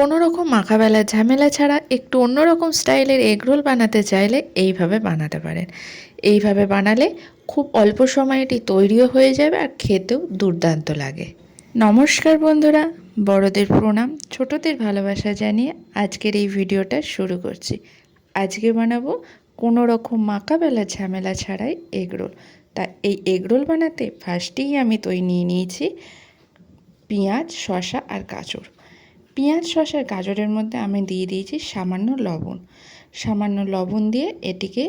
কোনো রকম মাখাবেলা ঝামেলা ছাড়া একটু অন্যরকম স্টাইলের এগরোল বানাতে চাইলে এইভাবে বানাতে পারেন। এইভাবে বানালে খুব অল্প সময়ে এটি তৈরিও হয়ে যাবে আর খেতেও দুর্দান্ত লাগে। নমস্কার বন্ধুরা, বড়দের প্রণাম, ছোটদের ভালোবাসা জানিয়ে আজকের এই ভিডিওটা শুরু করছি। আজকে বানাবো কোনো রকম মাখাবেলা ঝামেলা ছাড়াই এগরোল তা এই এগরোল বানাতে ফার্স্টেই আমি তৈরি নিয়ে নিয়েছি পেঁয়াজ, শসা আর গাজর। পেঁয়াজ শসা গাজরের মধ্যে আমি দিয়ে দিয়েছি সামান্য লবণ। সামান্য লবণ দিয়ে এটিকে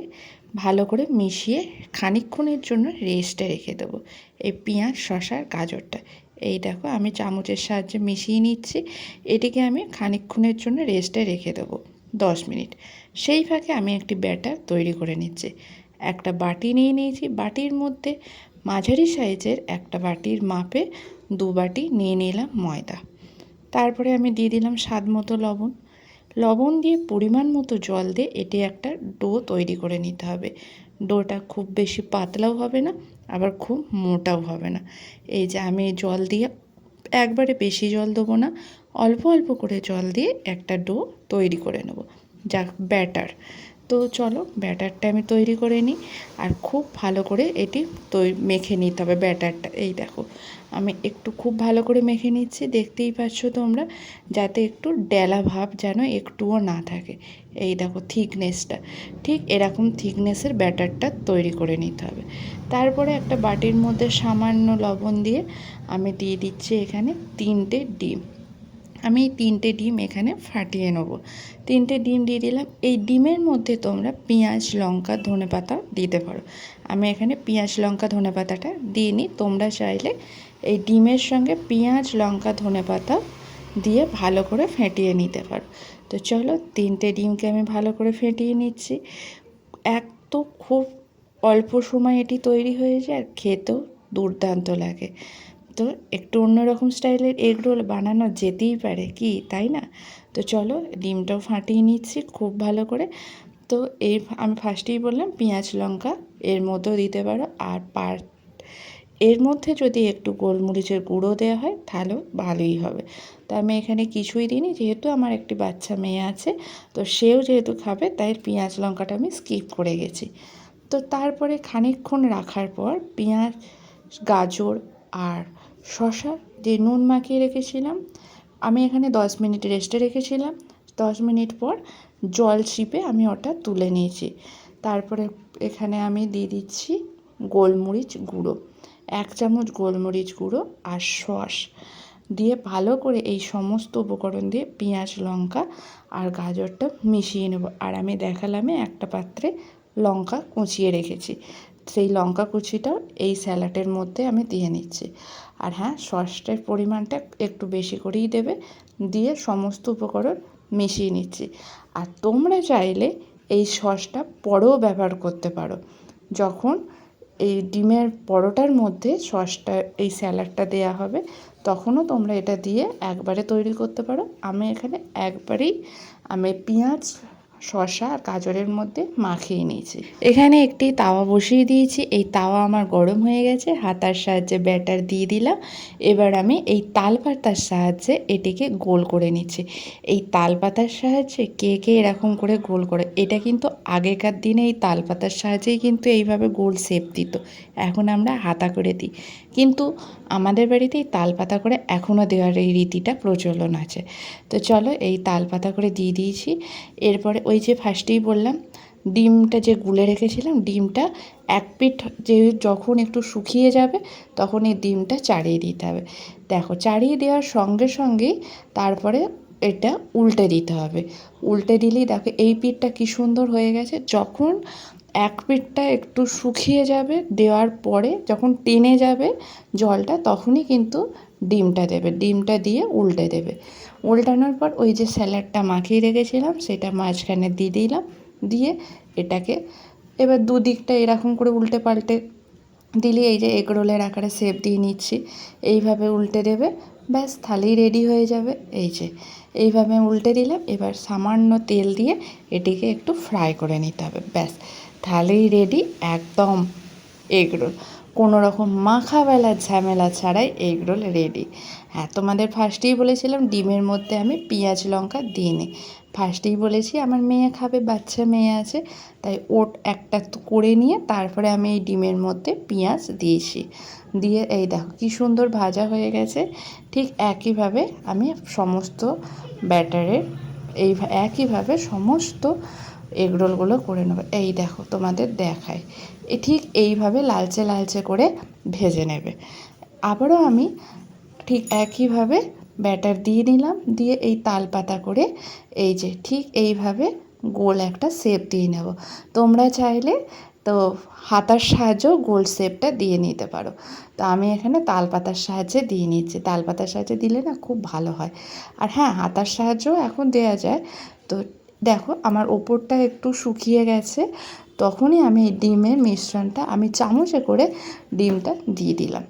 ভালো করে মিশিয়ে খানিকক্ষণের জন্য রেস্টে রেখে দেবো এই পেঁয়াজ, শসার গাজরটা। এই দেখো, আমি চামচের সাহায্যে মিশিয়ে নিচ্ছি। এটিকে আমি খানিকক্ষণের জন্য রেস্টে রেখে দেবো দশ মিনিট। সেই ফাঁকে আমি একটি ব্যাটার তৈরি করে নিচ্ছি। একটা বাটি নিয়ে নিয়েছি। বাটির মধ্যে মাঝারি সাইজের একটা বাটির মাপে দু বাটি নিয়ে নিলাম ময়দা। তারপরে আমি দিয়ে দিলাম স্বাদ মতো লবণ। লবণ দিয়ে পরিমাণ মতো জল দিয়ে এটি একটা ডো তৈরি করে নিতে হবে। ডোটা খুব বেশি পাতলাও হবে না, আবার খুব মোটাও হবে না। এই যে আমি জল দিয়ে একবারে বেশি জল দেবো না, অল্প অল্প করে জল দিয়ে একটা ডো তৈরি করে নেব। যা ব্যাটার। তো চলো, ব্যাটারটা আমি তৈরি করে নিই। আর খুব ভালো করে এটি তৈরি মেখে নিতে হবে ব্যাটারটা। এই দেখো আমি একটু খুব ভালো করে মেখে নিচ্ছি। দেখতেই পাচ্ছ তোমরা, যাতে একটু ডেলা ভাব যেন একটুও না থাকে। এই দেখো থিকনেসটা। ঠিক এরকম থিকনেসের ব্যাটারটা তৈরি করে নিতে হবে। তারপরে একটা বাটির মধ্যে সামান্য লবণ দিয়ে আমি দিয়ে দিচ্ছি এখানে তিনটে ডিম। আমি এই তিনটে ডিম এখানে ফাটিয়ে নেব। তিনটে ডিম দিয়ে দিলাম। এই ডিমের মধ্যে তোমরা পেঁয়াজ, লঙ্কা ধনে পাতা দিতে পারো। আমি এখানে পেঁয়াজ, লঙ্কা ধনে পাতাটা দিইনি। তোমরা চাইলে এই ডিমের সঙ্গে পেঁয়াজ, লঙ্কা ধনে পাতা দিয়ে ভালো করে ফেটিয়ে নিতে পারো। তো চলো তিনটে ডিমকে আমি ভালো করে ফেটিয়ে নিচ্ছি। এক তো খুব অল্প সময় এটি তৈরি হয়ে যায়, আর খেতেও দুর্দান্ত লাগে। তো একটু অন্যরকম স্টাইলের এগ রোল বানানো যেতেই পারে কি, তাই না? তো চলো ডিমটাও ফাটিয়ে নিচ্ছি খুব ভালো করে। তো এই আমি ফার্স্টেই বললাম পেঁয়াজ, লঙ্কা এর মধ্যেও দিতে পারো, আর পার এর মধ্যে যদি একটু গোলমরিচের গুঁড়ো দেওয়া হয়, তাহলেও ভালোই হবে। তো আমি এখানে কিছুই দিইনি, যেহেতু আমার একটি বাচ্চা মেয়ে আছে, তো সেও যেহেতু খাবে, তাই পেঁয়াজ লঙ্কাটা আমি স্কিপ করে গেছি। তো তারপরে খানিকক্ষণ রাখার পর পেঁয়াজ, গাজর আর শশা যে নুন মাখিয়ে রেখেছিলাম। আমি এখানে দশ মিনিট রেস্টে রেখেছিলাম। দশ মিনিট পর জল চিপে আমি ওটা তুলে নিয়েছি। তারপরে এখানে আমি দিয়ে দিচ্ছি গোলমরিচ গুঁড়ো। এক চামচ গোলমরিচ গুঁড়ো আর সস দিয়ে ভালো করে এই সমস্ত উপকরণ দিয়ে পেঁয়াজ, লঙ্কা আর গাজরটা মিশিয়ে নেব। আর আমি দেখালামে একটা পাত্রে লঙ্কা কুচিয়ে রেখেছি। সেই লঙ্কা কুচিটাও এই স্যালাডের মধ্যে আমি দিয়ে নিচ্ছি। আর হ্যাঁ সসটার পরিমাণটা একটু বেশি করেই দেবে। দিয়ে সমস্ত উপকরণ মিশিয়ে নিচ্ছি। আর তোমরা চাইলে এই সসটা পরেও ব্যবহার করতে পারো। যখন এই ডিমের পরোটার মধ্যে সসটা, এই স্যালাডটা দেয়া হবে। তখনও তোমরা এটা দিয়ে একবারে তৈরি করতে পারো। আমি এখানে একবারেই, আমি পেঁয়াজ শসা আর গাজরের মধ্যে মাখিয়ে নিয়েছি। এখানে একটি তাওয়া বসিয়ে দিয়েছি। এই তাওয়া আমার গরম হয়ে গেছে, হাতার সাহায্যে ব্যাটার দিয়ে দিলাম। এবার আমি এই তাল পাতার সাহায্যে এটিকে গোল করে নিচ্ছি। এই তাল পাতার সাহায্যে কে কে এরকম করে গোল করে, এটা কিন্তু আগেকার দিনে এই তাল পাতার সাহায্যেই কিন্তু এইভাবে গোল শেপ দিত। এখন আমরা হাতা করে দিই। কিন্তু আমাদের বাড়িতে এই তাল পাতা করে এখনও দেওয়ার এই রীতিটা প্রচলন আছে। তো চলো এই তাল পাতা করে দিয়ে দিয়েছি। এরপরে ওই যে ফার্স্টেই বললাম, ডিমটা যে গুলে রেখেছিলাম, ডিমটা এক পিঠ যে যখন একটু শুকিয়ে যাবে, তখন এই ডিমটা চাড়িয়ে দিতে হবে। দেখো, চাড়িয়ে দেওয়ার সঙ্গে সঙ্গেই তারপরে এটা উল্টে দিতে হবে। উল্টে দিলেই দেখো, এই পিঠটা কী সুন্দর হয়ে গেছে। যখন এক পিঠটা একটু শুকিয়ে যাবে, দেওয়ার পরে যখন টেনে যাবে জলটা, তখনই কিন্তু ডিমটা দেবে, ডিমটা দিয়ে উল্টে দেবে। উল্টানোর পর ওই যে স্যালাডটা মাখিয়ে রেখেছিলাম, সেটা মাঝখানে দিয়ে দিলাম, দিয়ে এটাকে এবার দুদিকটা এরকম করে উল্টে পাল্টে দিলে এই যে এগরোলের আকারে সেপ দিয়ে নিচ্ছি, এইভাবে উল্টে দেবে, ব্যাস থালি রেডি হয়ে যাবে। এই যে, এইভাবে উল্টে দিলাম, এবার সামান্য তেল দিয়ে এটিকে একটু ফ্রাই করে নিতে হবে, ব্যাস তাহলেই রেডি একদম এগরোল কোনো রকম মাখাবেলার ঝামেলা ছাড়াই এগ রোল রেডি হ্যাঁ তোমাদের ফার্স্টেই বলেছিলাম ডিমের মধ্যে আমি পেঁয়াজ লঙ্কা দিই নি ফার্স্টেই বলেছি আমার মেয়ে খাবে, বাচ্চা মেয়ে আছে, তাই ওট একটা করে নিয়ে তারপরে আমি এই ডিমের মধ্যে পেঁয়াজ দিয়েছি। দিয়ে এই দেখো কী সুন্দর ভাজা হয়ে গেছে। ঠিক একইভাবে আমি সমস্ত ব্যাটারের এই একইভাবে সমস্ত এগরোলগুলো করে নেব। এই দেখো, তোমাদের দেখায়। এ ঠিক এইভাবে লালচে লালচে করে ভেজে নেবে। আবারও আমি ঠিক একইভাবে ব্যাটার দিয়ে নিলাম, দিয়ে এই তাল পাতা করে এই যে ঠিক এইভাবে গোল একটা শেপ দিয়ে নেব। তোমরা চাইলে তো হাতার সাহায্যেও গোল শেপটা দিয়ে নিতে পারো। তো আমি এখানে তাল পাতার সাহায্যে দিয়ে নিচ্ছি। তাল পাতার সাহায্যে দিলে না খুব ভালো হয়। আর হ্যাঁ হাতার সাহায্যও এখন দেওয়া যায়। তো দেখো, আমার ওপরটা একটু শুকিয়ে গেছে। তখনই আমি এই ডিমের মিশ্রণটা আমি চামচে করে ডিমটা দিয়ে দিলাম।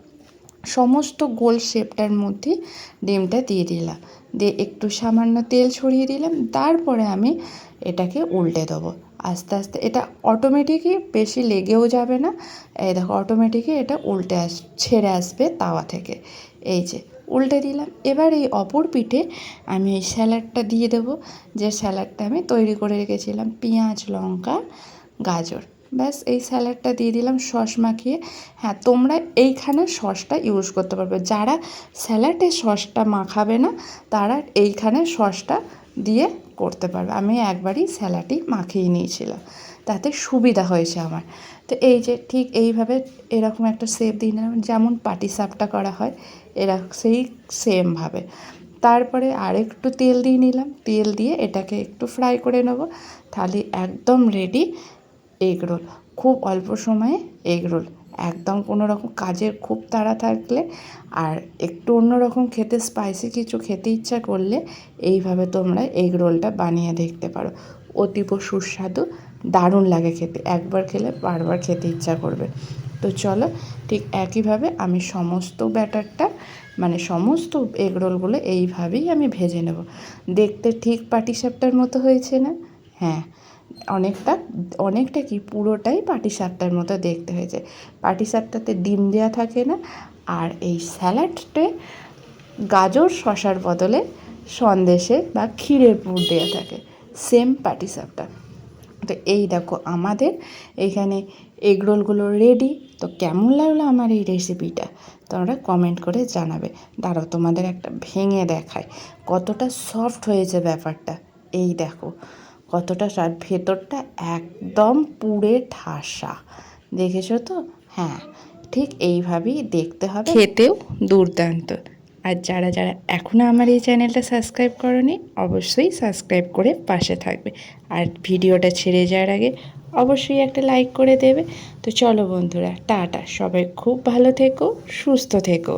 সমস্ত গোল শেপটার মধ্যে ডিমটা দিয়ে দিলাম। দিয়ে একটু সামান্য তেল ছড়িয়ে দিলাম। তারপরে আমি এটাকে উল্টে দেবো। আস্তে আস্তে এটা অটোমেটিকই বেশি লেগেও যাবে না। এই দেখো অটোমেটিকই এটা উল্টে আস, ছেড়ে আসবে তাওয়া থেকে। এই যে উল্টে দিলাম। এবার এই অপর পিঠে আমি এই স্যালাডটা দিয়ে দেবো, যে স্যালাডটা আমি তৈরি করে রেখেছিলাম, পেঁয়াজ, লঙ্কা, গাজর। ব্যাস, এই স্যালাডটা দিয়ে দিলাম, সস মাখিয়ে। হ্যাঁ তোমরা এইখানে সসটা ইউজ করতে পারবে। যারা স্যালাডে সসটা মাখাবে না, তারা এইখানে সসটা দিয়ে করতে পারবে। আমি একবারই স্যালাডই মাখিয়ে নিয়েছিলাম। তাতে সুবিধা হয়েছে আমার। তো এই যে ঠিক এইভাবে এরকম একটা শেপ দিয়ে নিলাম, যেমন পাটি সাপটা করা হয়, এরা সেই সেমভাবে তারপরে আরেকটু তেল দিয়ে নিলাম, তেল দিয়ে এটাকে একটু ফ্রাই করে নেব। তাহলে একদম রেডি এগ রোল খুব অল্প সময়ে এগ রোল একদম কোনো রকম কাজের খুব তাড়া থাকলে আর একটু অন্যরকম খেতে স্পাইসি কিছু খেতে ইচ্ছা করলে এইভাবে তোমরা এগ রোলটা বানিয়ে দেখতে পারো। অতীব সুস্বাদু দারুণ লাগে খেতে। একবার খেলে বারবার খেতে ইচ্ছা করবে। তো চলো, ঠিক একইভাবে আমি সমস্ত ব্যাটারটা মানে সমস্ত এগ রোলগুলো এইভাবেই আমি ভেজে নেব। দেখতে ঠিক পাটিসাপটার মতো হয়েছে না? হ্যাঁ অনেকটা অনেকটা কি পুরোটাই পাটিসাপটার মতো দেখতে হয়েছে। পাটিসাপটাতে ডিম দেওয়া থাকে না, আর এই স্যালাডটে গাজর শশার বদলে সন্দেশে বা ক্ষীরের পুর দেওয়া থাকে। সেম পাটিসাপটা। তো এই দেখো আমাদের এখানে এগরোলগুলো রেডি তো কেমন লাগল আমার এই রেসিপিটা তোমরা কমেন্ট করে জানাবে। দাঁড়াও, তোমাদের একটা ভেঙে দেখায় কতটা সফট হয়েছে ব্যাপারটা। এই দেখো, কতটা আর ভেতরটা একদম পুড়ে ঠাসা। দেখেছ তো? হ্যাঁ ঠিক এইভাবেই দেখতে হবে। খেতেও দুর্দান্ত। আর যারা যারা এখনও আমার এই চ্যানেলটা সাবস্ক্রাইব করনি, অবশ্যই সাবস্ক্রাইব করে পাশে থাকবে। আর ভিডিওটা ছেড়ে যাওয়ার আগে অবশ্যই একটা লাইক করে দেবে। তো চলো বন্ধুরা, টাটা। সবাই খুব ভালো থেকো, সুস্থ থেকো।